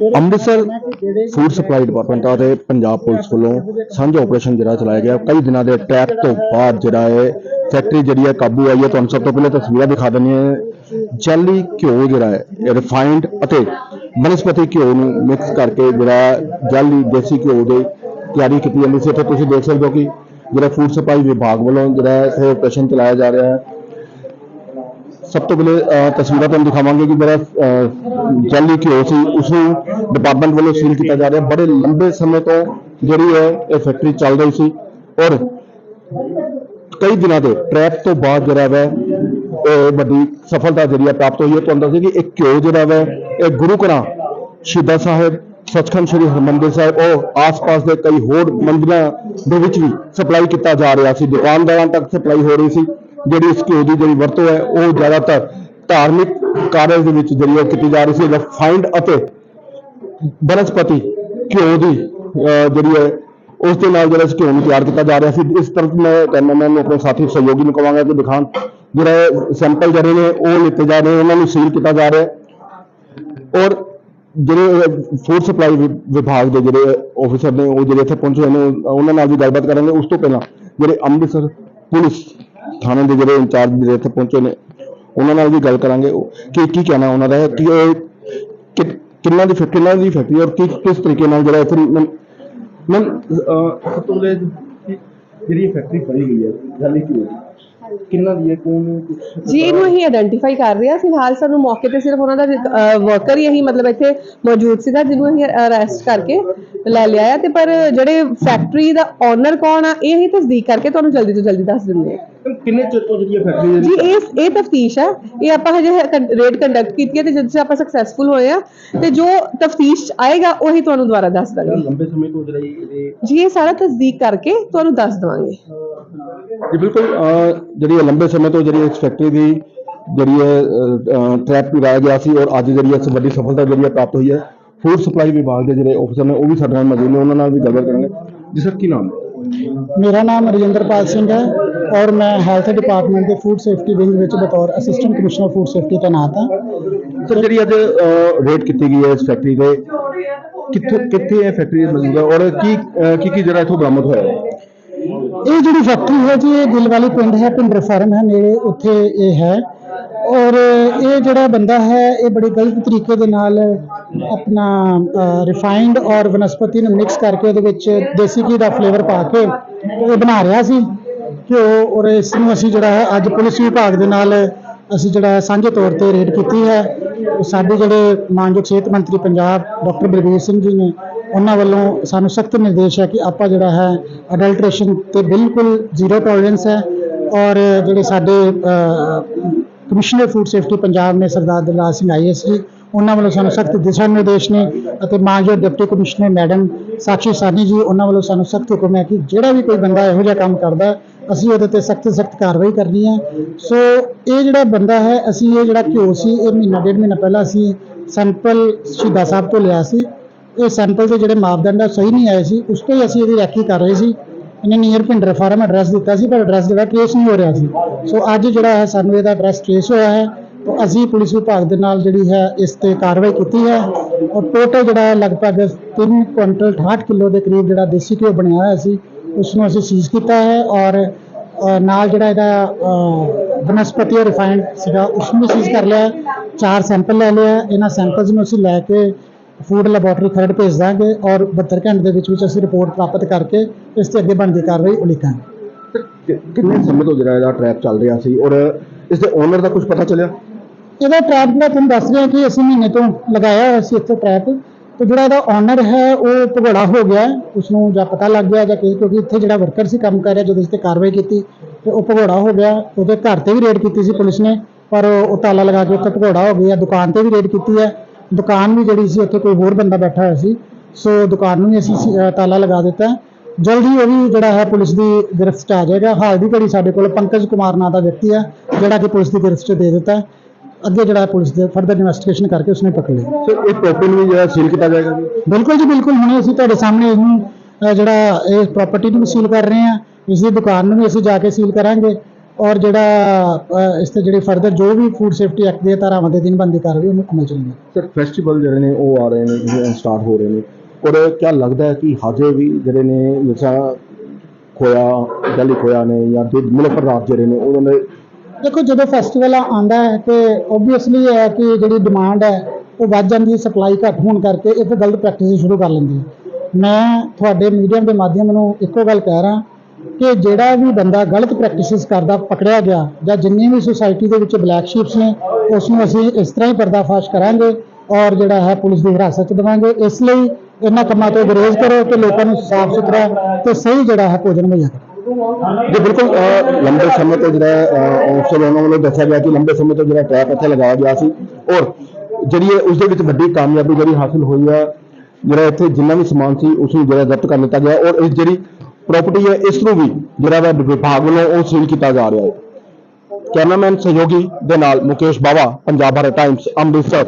Amritsar food supply department ਅਤੇ Punjab police ਵੱਲੋਂ ਸਾਂਝਾ ਆਪਰੇਸ਼ਨ ਜਿਹੜਾ ਚਲਾਇਆ ਗਿਆ। ਕਈ ਦਿਨਾਂ ਦੇ ਟਰੈਕ ਤੋਂ ਬਾਅਦ ਜਿਹੜਾ ਹੈ ਫੈਕਟਰੀ ਜਿਹੜੀ ਹੈ ਕਾਬੂ ਆਈ ਹੈ। ਤੁਹਾਨੂੰ ਸਭ ਤੋਂ ਪਹਿਲੇ ਤਸਵੀਰਾਂ ਦਿਖਾ ਦਿੰਦੇ ਹਾਂ। ਜਾਲੀ ਘਿਓ ਜਿਹੜਾ ਹੈ ਰਿਫਾਈਨਡ ਅਤੇ ਬਨਸਪਤੀ ਘਿਓ ਨੂੰ ਮਿਕਸ ਕਰਕੇ ਜਿਹੜਾ ਜਾਲੀ ਦੇਸੀ ਘਿਓ ਦੀ ਤਿਆਰੀ ਕੀਤੀ ਜਾਂਦੀ ਸੀ। ਇੱਥੇ ਤੁਸੀਂ ਦੇਖ ਸਕਦੇ ਹੋ ਕਿ ਜਿਹੜਾ ਫੂਡ ਸਪਲਾਈ ਵਿਭਾਗ ਵੱਲੋਂ ਜਿਹੜਾ ਇੱਥੇ ਆਪਰੇਸ਼ਨ ਚਲਾਇਆ ਜਾ ਰਿਹਾ ਹੈ। ਸਭ ਤੋਂ ਪਹਿਲੇ ਅਹ, ਤਸਵੀਰਾਂ ਤੁਹਾਨੂੰ ਦਿਖਾਵਾਂਗੇ ਕਿ ਜਿਹੜਾ ਅਹ, ਜਾਲੀ ਘਿਓ ਸੀ ਉਸ ਨੂੰ ਡਿਪਾਰਟਮੈਂਟ ਵੱਲੋਂ ਸੀਲ ਕੀਤਾ ਜਾ ਰਿਹਾ। ਬੜੇ ਲੰਬੇ ਸਮੇਂ ਤੋਂ ਜਿਹੜੀ ਹੈ ਇਹ ਫੈਕਟਰੀ ਚੱਲ ਰਹੀ ਸੀ ਔਰ ਕਈ ਦਿਨਾਂ ਦੇ ਟਰੈਕ ਤੋਂ ਬਾਅਦ ਜਿਹੜਾ ਵੈ ਇਹ ਵੱਡੀ ਸਫਲਤਾ ਜਿਹੜੀ ਹੈ ਪ੍ਰਾਪਤ ਹੋਈ ਹੈ। ਤੁਹਾਨੂੰ ਦੱਸਦੇ ਕਿ ਇਹ ਘਿਓ ਜਿਹੜਾ ਵੈ ਇਹ ਗੁਰੂ ਘਰਾਂ ਸ਼ਹੀਦਾਂ ਸਾਹਿਬ ਸੱਚਖੰਡ ਸ੍ਰੀ ਹਰਿਮੰਦਰ ਸਾਹਿਬ ਉਹ ਆਸ-ਪਾਸ ਦੇ ਕਈ ਹੋਰ ਮੰਦਿਰਾਂ ਦੇ ਵਿੱਚ ਵੀ ਸਪਲਾਈ ਕੀਤਾ ਜਾ ਰਿਹਾ ਸੀ। ਦੁਕਾਨਦਾਰਾਂ ਤੱਕ ਸਪਲਾਈ ਹੋ ਰਹੀ ਸੀ। ਜਿਹੜੀ ਇਸ ਘਿਓ ਦੀ ਜਿਹੜੀ ਵਰਤੋਂ ਹੈ ਉਹ ਜ਼ਿਆਦਾਤਰ ਧਾਰਮਿਕ ਕਾਰਜ ਦੇ ਵਿੱਚ ਜਿਹੜੀ ਉਹ ਕੀਤੀ ਜਾ ਰਹੀ ਸੀ ਰਿਫਾਈਨਡ ਅਤੇ ਬਨਸਪਤੀ ਘਿਓ ਦੀ ਅਹ, ਜਿਹੜੀ ਹੈ ਉਸ ਦੇ ਨਾਲ ਜਿਹੜਾ ਇਸ ਘਿਓ ਨੂੰ ਤਿਆਰ ਕੀਤਾ ਜਾ ਰਿਹਾ ਸੀ। ਇਸ ਤਰ੍ਹਾਂ ਮੈਂ ਕੈਮਰਾਮੈਨ ਨੂੰ ਆਪਣੇ ਸਾਥੀ ਸਹਿਯੋਗੀ ਨੂੰ ਕਹਾਂਗਾ ਕਿ ਦਿਖਾਣ ਜਿਹੜਾ ਸੈਂਪਲ ਜਿਹੜੇ ਨੇ ਉਹ ਲਿੱਤੇ ਜਾ ਰਹੇ ਉਹਨਾਂ ਨੂੰ ਸੀਲ ਕੀਤਾ ਜਾ ਰਿਹਾ ਔਰ ਜਿਹੜੇ ਫੂਡ ਸਪਲਾਈ ਵਿਭਾਗ ਦੇ ਜਿਹੜੇ ਆਫੀਸਰ ਨੇ ਉਹ ਜਿਹੜੇ ਇੱਥੇ ਪਹੁੰਚੇ ਨੇ ਉਹਨਾਂ ਨਾਲ ਵੀ ਗੱਲਬਾਤ ਕਰਾਂਗੇ। ਉਸ ਤੋਂ ਪਹਿਲਾਂ ਜਿਹੜੇ ਅੰਮ੍ਰਿਤਸਰ ਪੁਲਿਸ ਥਾਣੇ ਦੇ ਜਿਹੜੇ ਇੰਚਾਰਜ ਜਿਹੜੇ ਇੱਥੇ ਪਹੁੰਚੇ ਨੇ ਉਹਨਾਂ ਨਾਲ ਵੀ ਗੱਲ ਕਰਾਂਗੇ। ਉਹ ਕਿ ਕੀ ਕਹਿਣਾ ਉਹਨਾਂ ਦਾ ਹੈ? ਕਿ ਇਹ ਕਿ- ਕਿੰਨਾ ਦੀ ਫੈਕਟਰੀ ਨਾਲ ਦੀ ਫੈਕਟਰੀ ਔਰ ਕੀ ਕਿਸ ਤਰੀਕੇ ਨਾਲ ਜਿਹੜਾ ਇੱਥੇ ਮੈਂ ਮੈਂ ਸਭ ਤੋਂ ਪਹਿਲੇ ਜਿਹੜੀ ਫੈਕਟਰੀ ਫੜੀ ਗਈ ਹੈ ਜਾਲੀ ਕੀ ਕਿੰਨਾ ਦੀ ਹੈ ਕੌਣ ਜੀ ਇਹਨੂੰ ਅਸੀਂ ਆਇਡੈਂਟੀਫਾਈ ਕਰ ਰਹੇ ਹਾਂ। ਫਿਲਹਾਲ ਸਾਨੂੰ ਮੌਕੇ ਤੇ ਸਿਰਫ ਉਹਨਾਂ ਦਾ ਵਰਕਰ ਹੀ ਅਸੀਂ ਮਤਲਬ ਇੱਥੇ ਮੌਜੂਦ ਸੀਗਾ ਜਿਹਨੂੰ ਅਸੀਂ ਅਰੈਸਟ ਕਰਕੇ ਲੈ ਲਿਆ ਆ। ਤੇ ਪਰ ਜਿਹੜੇ ਫੈਕਟਰੀ ਦਾ ਓਨਰ ਕੌਣ ਆ ਇਹ ਅਸੀਂ ਤਸਦੀਕ ਕਰਕੇ ਤੁਹਾਨੂੰ ਜਲਦੀ ਤੋਂ ਜਲਦੀ ਦੱਸ ਦਿੰਦੇ ਹਾਂ। ਕਿੰਨੇ ਚਿਰ ਤੋਂ ਜਿਹੜੀ ਫੈਕਟਰੀ ਜੀ ਇਹ ਇਹ ਤਫਤੀਸ਼ ਹੈ। ਇਹ ਆਪਾਂ ਹਜੇ ਰੇਡ ਕੰਡਕਟ ਕੀਤੀ ਹੈ ਤੇ ਜਦ ਸੇ ਆਪਾਂ ਸਕਸੈਸਫੁਲ ਹੋਏ ਆ ਤੇ ਜੋ ਤਫਤੀਸ਼ ਆਏਗਾ ਉਹੀ ਤੁਹਾਨੂੰ ਦੁਬਾਰਾ ਦੱਸ ਦਾਂਗੇ। ਲੰਬੇ ਸਮੇਂ ਤੋਂ ਜਿਹੜੀ ਇਹਦੇ ਜੀ ਇਹ ਸਾਰਾ ਤਸਦੀਕ ਕਰਕੇ ਤੁਹਾਨੂੰ ਦੱਸ ਦਵਾਂਗੇ। ਜੀ ਬਿਲਕੁਲ ਜਿਹੜੀ ਇਹ ਲੰਬੇ ਸਮੇਂ ਤੋਂ ਜਿਹੜੀ ਇਸ ਫੈਕਟਰੀ ਦੀ ਜਿਹੜੀ ਟ੍ਰੈਪ ਲਗਾਇਆ ਗਿਆ ਸੀ ਔਰ ਅੱਜ ਜਿਹੜੀ ਇਸ ਵੱਡੀ ਸਫਲਤਾ ਜਿਹੜੀ ਪ੍ਰਾਪਤ ਹੋਈ ਹੈ ਫੂਡ ਸਪਲਾਈ ਵਿਭਾਗ ਦੇ ਜਿਹੜੇ ਅਫਸਰ ਨੇ ਉਹ ਵੀ ਸਾਡੇ ਨਾਲ ਮੌਜੂਦ ਨੇ ਉਹਨਾਂ ਨਾਲ ਵੀ ਗੱਲਬਾਤ ਕਰਾਂਗੇ। ਜੀ ਸਰ ਕੀ ਨਾਮ ਹੈ? ਮੇਰਾ ਨਾਮ ਰਜਿੰਦਰਪਾਲ ਸਿੰਘ ਹੈ ਔਰ ਮੈਂ ਹੈਲਥ ਡਿਪਾਰਟਮੈਂਟ ਦੇ ਫੂਡ ਸੇਫਟੀ ਵਿੰਗ ਵਿੱਚ ਬਤੌਰ ਅਸਿਸਟੈਂਟ ਕਮਿਸ਼ਨਰ ਫੂਡ ਸੇਫਟੀ ਤੈਨਾਤ ਹਾਂ। ਸਰ ਜਿਹੜੀ ਅੱਜ ਰੇਡ ਕੀਤੀ ਗਈ ਹੈ ਇਸ ਫੈਕਟਰੀ ਤੇ ਕਿੱਥੇ ਕਿੱਥੇ ਇਹ ਫੈਕਟਰੀ ਮੌਜੂਦ ਹੈ ਔਰ ਕੀ ਕੀ ਕੀ ਜਿਹੜਾ ਇੱਥੋਂ ਬਰਾਮਦ ਹੋਇਆ ਹੈ? ਇਹ ਜਿਹੜੀ ਫੈਕਟਰੀ ਹੈ ਜੀ ਇਹ ਦਿਲਵਾਲੀ ਪਿੰਡ ਹੈ ਪਿੰਡਰ ਫਾਰਮ ਹੈ ਨੇੜੇ ਉੱਥੇ ਇਹ ਹੈ। ਔਰ ਇਹ ਜਿਹੜਾ ਬੰਦਾ ਹੈ, ਇਹ ਬੜੇ ਗਲਤ ਤਰੀਕੇ ਦੇ ਨਾਲ ਆਪਣਾ ਰਿਫਾਈਨਡ ਔਰ ਵਨਸਪਤੀ ਨੂੰ ਮਿਕਸ ਕਰਕੇ ਉਹਦੇ ਵਿੱਚ ਦੇਸੀ ਘੀ ਦਾ ਫਲੇਵਰ ਪਾ ਕੇ ਇਹ ਬਣਾ ਰਿਹਾ ਸੀ। ਘਿਓ ਔਰ ਇਸ ਨੂੰ ਅਸੀਂ ਜਿਹੜਾ ਹੈ, ਅੱਜ ਪੁਲਿਸ ਵਿਭਾਗ ਦੇ ਨਾਲ ਅਸੀਂ ਜਿਹੜਾ ਹੈ, ਸਾਂਝੇ ਤੌਰ ਤੇ ਰੇਡ ਕੀਤੀ ਹੈ। ਸਾਡੇ ਜਿਹੜੇ ਮਾਨਯੋਗ ਸਿਹਤ ਮੰਤਰੀ ਪੰਜਾਬ ਡਾਕਟਰ ਬਲਬੀਰ ਸਿੰਘ ਜੀ ਨੇ, ਉਹਨਾਂ ਵੱਲੋਂ ਸਾਨੂੰ ਸਖਤ ਨਿਰਦੇਸ਼ ਹੈ ਕਿ ਆਪਾਂ ਜਿਹੜਾ ਹੈ ਅਡਲਟ੍ਰੇਸ਼ਨ ਤੇ ਬਿਲਕੁਲ ਜ਼ੀਰੋ ਟੋਲਰੈਂਸ ਹੈ। ਔਰ ਜਿਹੜੇ ਸਾਡੇ ਕਮਿਸ਼ਨਰ ਫੂਡ ਸੇਫਟੀ ਪੰਜਾਬ ਨੇ ਸਰਦਾਰ ਦਿਲਰਾਜ ਸਿੰਘ ਆਈਐਸ ਜੀ ਉਹਨਾਂ ਵੱਲੋਂ ਸਾਨੂੰ ਸਖਤ ਦਿਸ਼ਾ ਨਿਰਦੇਸ਼ ਨੇ ਅਤੇ ਮਾਨਯੋਗ ਡਿਪਟੀ ਕਮਿਸ਼ਨਰ ਮੈਡਮ ਸਾਖੀ ਸਾਨੀ ਜੀ, ਉਹਨਾਂ ਵੱਲੋਂ ਸਾਨੂੰ ਸਖਤ ਹੁਕਮ ਹੈ ਕਿ ਜਿਹੜਾ ਵੀ ਕੋਈ ਬੰਦਾ ਇਹੋ ਜਿਹਾ ਕੰਮ ਕਰਦਾ, ਅਸੀਂ ਉਹਦੇ ਤੇ ਸਖਤ ਸਖਤ ਕਾਰਵਾਈ ਕਰਨੀ ਹੈ। ਸੋ ਇਹ ਜਿਹੜਾ ਬੰਦਾ ਹੈ, ਅਸੀਂ ਇਹ ਜਿਹੜਾ ਘਿਓ ਸੀ, ਇਹ ਮਹੀਨਾ, ਡੇਢ ਮਹੀਨਾ ਪਹਿਲਾਂ ਅਸੀਂ ਸੈਂਪਲ ਸ਼ਹੀਦਾਂ ਸਾਹਿਬ ਤੋਂ ਲਿਆ ਸੀ। ਇਹ ਸੈਂਪਲ ਦੇ ਜਿਹੜੇ ਮਾਪਦੰਡ ਆ ਸਹੀ ਨਹੀਂ ਆਏ ਸੀ। ਉਸ ਤੋਂ ਹੀ ਅਸੀਂ ਇਹਦੀ ਰੈਕੀ ਕਰ ਰਹੇ ਸੀ। ਇਹਨੇ ਨੀਅਰ ਭਿੰਡਰ ਫਾਰਮ ਐਡਰੈਸ ਦਿੱਤਾ ਸੀ, ਪਰ ਐਡਰੈਸ ਜਿਹੜਾ ਟ੍ਰੇਸ ਨਹੀਂ ਹੋ ਰਿਹਾ ਸੀ। ਸੋ ਅੱਜ ਜਿਹੜਾ ਹੈ, ਸਾਨੂੰ ਇਹਦਾ ਐਡਰੈਸ ਟ੍ਰੇਸ ਹੋਇਆ ਹੈ। ਤਾਂ ਅਸੀਂ ਪੁਲਿਸ ਵਿਭਾਗ ਦੇ ਨਾਲ ਜਿਹੜੀ ਹੈ, ਇਸ ਤੇ ਕਾਰਵਾਈ ਕੀਤੀ ਹੈ। ਔਰ ਟੋਟਲ ਜਿਹੜਾ ਹੈ, ਲਗਭਗ 3 ਕੁਇੰਟਲ 68 ਕਿਲੋ ਦੇ ਕਰੀਬ ਜਿਹੜਾ ਦੇਸੀ ਘਿਓ ਬਣਿਆ ਹੋਇਆ ਸੀ ਉਸ ਨੂੰ ਅਸੀਂ ਸੀਜ਼ ਕੀਤਾ ਹੈ। ਔਰ ਨਾਲ ਜਿਹੜਾ ਇਹਦਾ ਬਨਸਪਤੀ ਔਰ ਰਿਫਾਈਨਡ ਸੀਗਾ ਉਸ ਨੂੰ ਵੀ ਸੀਜ਼ ਕਰ ਲਿਆ ਚਾਰ ਸੈਂਪਲ ਲੈ ਲਿਆ ਇਹਨਾਂ ਸੈਂਪਲਸ ਨੂੰ ਅਸੀਂ ਲੈ ਕੇ ਫੂਡ ਲੈਬੋਰਟਰੀ ਖਰੜ ਭੇਜ ਦਾਂਗੇ ਔਰ 72 ਘੰਟੇ ਦੇ ਵਿੱਚ ਵਿੱਚ ਅਸੀਂ ਰਿਪੋਰਟ ਪ੍ਰਾਪਤ ਕਰਕੇ ਇਸ ਤੇ ਅੱਗੇ ਬਣਦੀ ਕਾਰਵਾਈ ਉਲੀਕਾਂਗੇ ਕਿੰਨੇ ਸਮੇਂ ਤੋਂ ਜਿਹੜਾ ਇਹਦਾ ਟਰੈਪ ਚੱਲ ਰਿਹਾ ਸੀ ਔਰ ਇਸ ਦੇ ਓਨਰ ਦਾ ਕੁਝ ਪਤਾ ਚੱਲਿਆ? ਇਹਦਾ ਟਰੈਪ ਜਿਹੜਾ ਤੁਹਾਨੂੰ ਦੱਸ ਰਿਹਾ ਕਿ ਅਸੀਂ ਮਹੀਨੇ ਤੋਂ ਲਗਾਇਆ ਹੋਇਆ ਸੀ ਇੱਥੇ ਟਰੈਪ ਤੇ ਜਿਹੜਾ ਇਹਦਾ ਓਨਰ ਹੈ ਉਹ ਭਗੌੜਾ ਹੋ ਗਿਆ। ਉਸ ਨੂੰ ਜਾਂ ਪਤਾ ਲੱਗ ਗਿਆ ਜਾਂ ਕਿ ਕਿਉਂਕਿ ਇੱਥੇ ਜਿਹੜਾ ਵਰਕਰ ਸੀ ਕੰਮ ਕਰ ਰਿਹਾ ਜਦੋਂ ਇਸ ਤੇ ਕਾਰਵਾਈ ਕੀਤੀ ਤੇ ਉਹ ਭਗੌੜਾ ਹੋ ਗਿਆ। ਉਹਦੇ ਘਰ ਤੇ ਵੀ ਰੇਡ ਕੀਤੀ ਸੀ ਪੁਲਿਸ ਨੇ ਪਰ ਉਹ ਤਾਲਾ ਲਗਾ ਕੇ ਉੱਥੇ ਭਗੌੜਾ ਹੋ ਗਿਆ ਦੁਕਾਨ ਤੇ ਵੀ ਰੇਡ ਕੀਤੀ ਹੈ। ਦੁਕਾਨ ਵੀ ਜਿਹੜੀ ਸੀ ਉੱਥੇ ਕੋਈ ਹੋਰ ਬੰਦਾ ਬੈਠਾ ਹੋਇਆ ਸੀ। ਸੋ ਦੁਕਾਨ ਨੂੰ ਵੀ ਅਸੀਂ ਅ, ਤਾਲਾ ਲਗਾ ਦਿੱਤਾ। ਹੈ। ਜਲਦੀ ਉਹ ਵੀ ਜਿਹੜਾ ਹੈ ਪੁਲਿਸ ਦੀ ਗ੍ਰਿਫਤ 'ਚ ਆ ਜਾਏਗਾ। ਹਾਲ ਦੀ ਘੜੀ ਸਾਡੇ ਕੋਲ ਪੰਕਜ ਕੁਮਾਰ ਨਾਂ ਦਾ ਵਿਅਕਤੀ ਹੈ ਜਿਹੜਾ ਕਿ ਪੁਲਿਸ ਦੀ ਗ੍ਰਿਫਤ 'ਚ ਦੇ ਦਿੱਤਾ। ਹੈ। ਅੱਗੇ ਜਿਹੜਾ ਹੈ ਪੁਲਿਸ ਦੇ ਫਰਦਰ ਇਨਵੈਸਟੀਗੇਸ਼ਨ ਕਰਕੇ ਉਸਨੇ ਪਕੜ ਲਿਆ। ਸਰ ਇਹ ਪ੍ਰੋਪਰਟੀ ਨੂੰ ਵੀ ਜਿਹੜਾ ਸੀਲ ਕੀਤਾ ਜਾਏਗਾ ਜੀ? ਬਿਲਕੁਲ ਜੀ ਬਿਲਕੁਲ। ਹੁਣੇ ਅਸੀਂ ਤੁਹਾਡੇ ਸਾਹਮਣੇ ਇਹਨੂੰ ਅਹ, ਜਿਹੜਾ ਇਹ ਪ੍ਰਾਪਰਟੀ ਨੂੰ ਵੀ ਸੀਲ ਕਰ ਰਹੇ ਹਾਂ। ਇਸ ਦੀ ਦੁਕਾਨ ਨੂੰ ਵੀ ਅਸੀਂ ਜਾ ਕੇ ਸੀਲ ਕਰਾਂਗੇ। ਔਰ ਜਿਹੜਾ ਇਸ ਤੇ ਜਿਹੜੇ ਫਰਦਰ ਜੋ ਵੀ ਫੂਡ ਸੇਫਟੀ ਐਕਟ ਦੇ ਧਾਰਾਵਾਂ ਦੇ ਦਿਨ ਬੰਦੀ ਕਾਰਵਾਈ ਉਹਨੂੰ ਅਮਲ ਚ ਲਿਆਂਦੀ ਸਰ ਫੈਸਟੀਵਲ ਜਿਹੜੇ ਨੇ ਉਹ ਆ ਰਹੇ ਨੇ ਸਟਾਰਟ ਹੋ ਰਹੇ ਨੇ। ਔਰ ਕੀ ਲੱਗਦਾ ਹੈ ਕਿ ਹਜੇ ਵੀ ਜਿਹੜੇ ਨੇ ਜਿਸਾ ਖੋਇਆ ਜਲੀ ਖੋਇਆ ਨੇ ਜਾਂ ਦੁੱਧ ਮਿਲਕ ਪਦਾਰਥ ਜਿਹੜੇ ਨੇ ਉਹਨਾਂ ਦੇ ਦੇਖੋ ਜਦੋਂ ਫੈਸਟੀਵਲ ਆਉਂਦਾ ਹੈ ਤੇ ਓਬਵੀਅਸਲੀ ਹੈ ਕਿ ਜਿਹੜੀ ਡਿਮਾਂਡ ਹੈ ਉਹ ਵੱਧ ਜਾਂਦੀ ਹੈ ਸਪਲਾਈ ਘੱਟ ਹੋਣ ਕਰਕੇ ਇੱਕ ਗਲਤ ਪ੍ਰੈਕਟਿਸ ਸ਼ੁਰੂ ਕਰ ਲੈਂਦੀ ਹੈ। ਮੈਂ ਤੁਹਾਡੇ ਮੀਡੀਅਮ ਦੇ ਮਾਧਿਅਮ ਨੂੰ ਇੱਕੋ ਗੱਲ ਕਹਿ ਰਹਾ ਕਿ ਜਿਹੜਾ ਵੀ ਬੰਦਾ ਗਲਤ ਪ੍ਰੈਕਟਿਸਿਸ ਕਰਦਾ, ਪਕੜਿਆ ਗਿਆ ਜਾਂ ਜਿੰਨੀ ਵੀ ਸੁਸਾਇਟੀ ਦੇ ਵਿੱਚ ਬਲੈਕ ਸ਼ੀਪਸ ਨੇ ਉਸ ਨੂੰ ਅਸੀਂ ਇਸ ਤਰ੍ਹਾਂ ਹੀ ਪਰਦਾਫਾਸ਼ ਕਰਾਂਗੇ ਔਰ ਜਿਹੜਾ ਹੈ ਪੁਲਿਸ ਦੀ ਹਿਰਾਸਤ ਚ ਦੇਵਾਂਗੇ। ਇਸ ਲਈ ਇਹਨਾਂ ਕੰਮਾਂ ਤੋਂ ਗੁਰੇਜ਼ ਕਰੋ ਤੇ ਲੋਕਾਂ ਨੂੰ ਸਾਫ਼ ਸੁਥਰਾ ਤੇ ਸਹੀ ਜਿਹੜਾ ਹੈ ਭੋਜਨ ਮੁਹੱਈਆ ਕਰੋ। ਜੀ, ਬਿਲਕੁਲ ਲੰਬੇ ਸਮੇਂ ਤੋਂ ਜਿਹੜਾ ਅਫਸਰ ਉਹਨਾਂ ਵੱਲੋਂ ਦੱਸਿਆ ਗਿਆ ਕਿ ਲੰਬੇ ਸਮੇਂ ਤੋਂ ਜਿਹੜਾ ਟਰੈਪ ਇੱਥੇ ਲਗਾਇਆ ਗਿਆ ਸੀ। ਔਰ ਜਿਹੜੀ ਹੈ ਉਸ ਦੇ ਵਿੱਚ ਵੱਡੀ ਕਾਮਯਾਬੀ ਜਿਹੜੀ ਹਾਸਲ ਹੋਈ ਹੈ ਜਿਹੜਾ ਇੱਥੇ ਜਿੰਨਾ ਵੀ ਸਮਾਨ ਸੀ ਉਸ ਨੂੰ ਜਿਹੜਾ ਜ਼ਬਤ ਕਰ ਲਿੱਤਾ ਗਿਆ। ਔਰ ਇਸ ਜਿਹੜੀ ਪ੍ਰਾਪਰਟੀ ਹੈ, ਇਸ ਨੂੰ ਵੀ ਜਿਹੜਾ ਵਾ ਵਿਭਾਗ ਵੱਲੋਂ ਉਹ ਸੀਲ ਕੀਤਾ ਜਾ ਰਿਹਾ ਹੈ। ਕੈਮਰਾਮੈਨ ਸਹਿਯੋਗੀ ਦੇ ਨਾਲ ਮੁਕੇਸ਼ ਬਾਵਾ, ਪੰਜਾਬ ਭਾਰਤ ਟਾਈਮਸ ਅੰਮ੍ਰਿਤਸਰ।